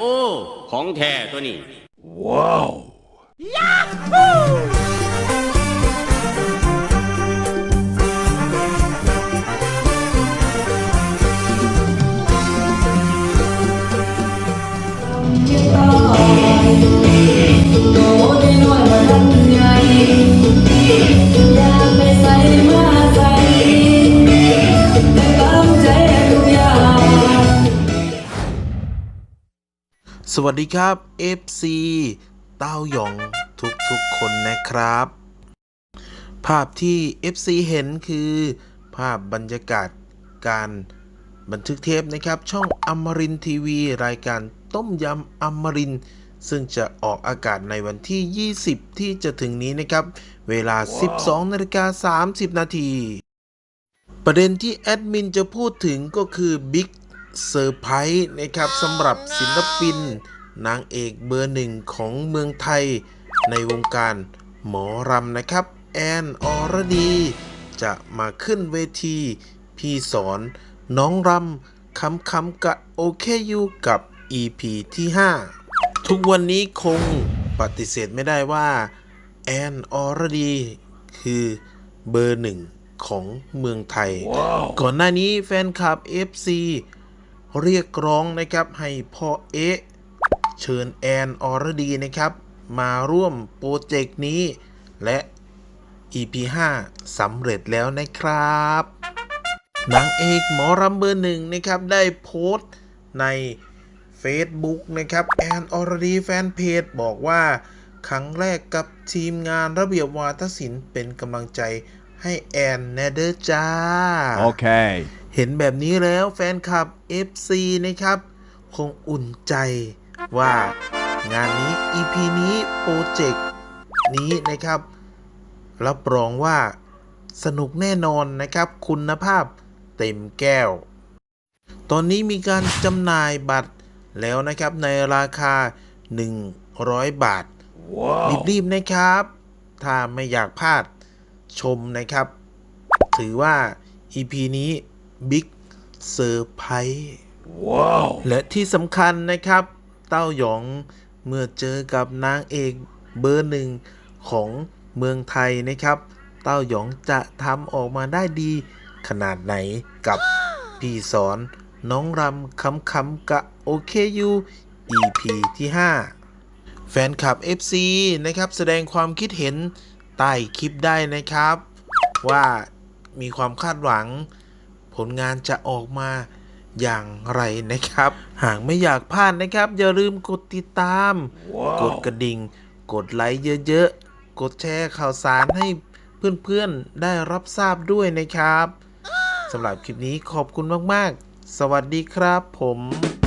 โอ้ ของแท้ตัวนี้โต สวัสดีครับ FC เต้าหยองทุกๆคนนะครับ ภาพที่ FC เห็นคือ ภาพบรรยากาศการบันทึกเทปนะครับ ช่องอมรินทีวี รายการต้มยำอมรินทร์ซึ่งจะออกอากาศในวันที่ 20 ที่จะถึงนี้นะครับ เวลา 12นาฬิกา30 นาที ประเด็นที่แอดมินจะพูดถึงก็คือบิ๊ก เซอร์ไพรส์นะครับสำหรับศิลปิน นางเอกเบอร์หนึ่งของเมืองไทย ในวงการหมอรำนะครับ แอนอรดี จะมาขึ้นเวที พี่สอนน้องรำคำคำกะโอเคยูกับ EP ที่ 5 ทุกวันนี้คงปฏิเสธไม่ได้ว่า แอนอรดี คือเบอร์หนึ่งของเมืองไทยก่อนหน้านี้แฟนคลับ FC เรียกร้องนะครับให้พ่อเอ๊ะเชิญแอนอรดีนะครับ มาร่วมโปรเจกต์นี้ และ EP 5สำเร็จแล้วนะครับนางเอกหมอรำเบอร์หนึ่งนะครับ ได้โพสต์ใน Facebook นะครับแอนอรดีแฟนเพจบอกว่าครั้งแรกกับทีมงานระเบียบวาทศิลป์เป็นกำลังใจให้แอนแนเดอร์จ้า Okay. เห็นแบบนี้แล้วแฟนคลับ FC นะครับ คงอุ่นใจว่างานนี้ EP นี้โปรเจกต์นี้นะครับ รับรองว่าสนุกแน่นอนนะครับ คุณภาพเต็มแก้ว ตอนนี้มีการจำหน่ายบัตรแล้วนะครับในราคา 100 บาทรีบๆนะครับ ถ้าไม่อยากพลาดชมนะครับ ถือว่า EP นี้ บิ๊กเซอร์ไพรส์และที่สำคัญนะครับ เต้าหยองเมื่อเจอกับนางเอกเบอร์หนึ่งของเมืองไทยนะครับ เต้าหยองจะทำออกมาได้ดีขนาดไหนกับพี่สอนน้องรำคำคำกะโอเคยู EP ที่ 5 แฟนคลับ FC นะครับ แสดงความคิดเห็นใต้คลิปได้นะครับ ว่ามีความคาดหวังผ ลงานจะออกมาอย่างไรนะครับ หากไม่อยากพลาดนะครับ อย่าลืมกดติดตามกดกระดิ่ง กดไลค์เยอะๆ กดแชร์ข่าวสารให้เพื่อนๆ ได้รับทราบด้วยนะครับสำหรับคลิปนี้ขอบคุณมากๆ สวัสดีครับผม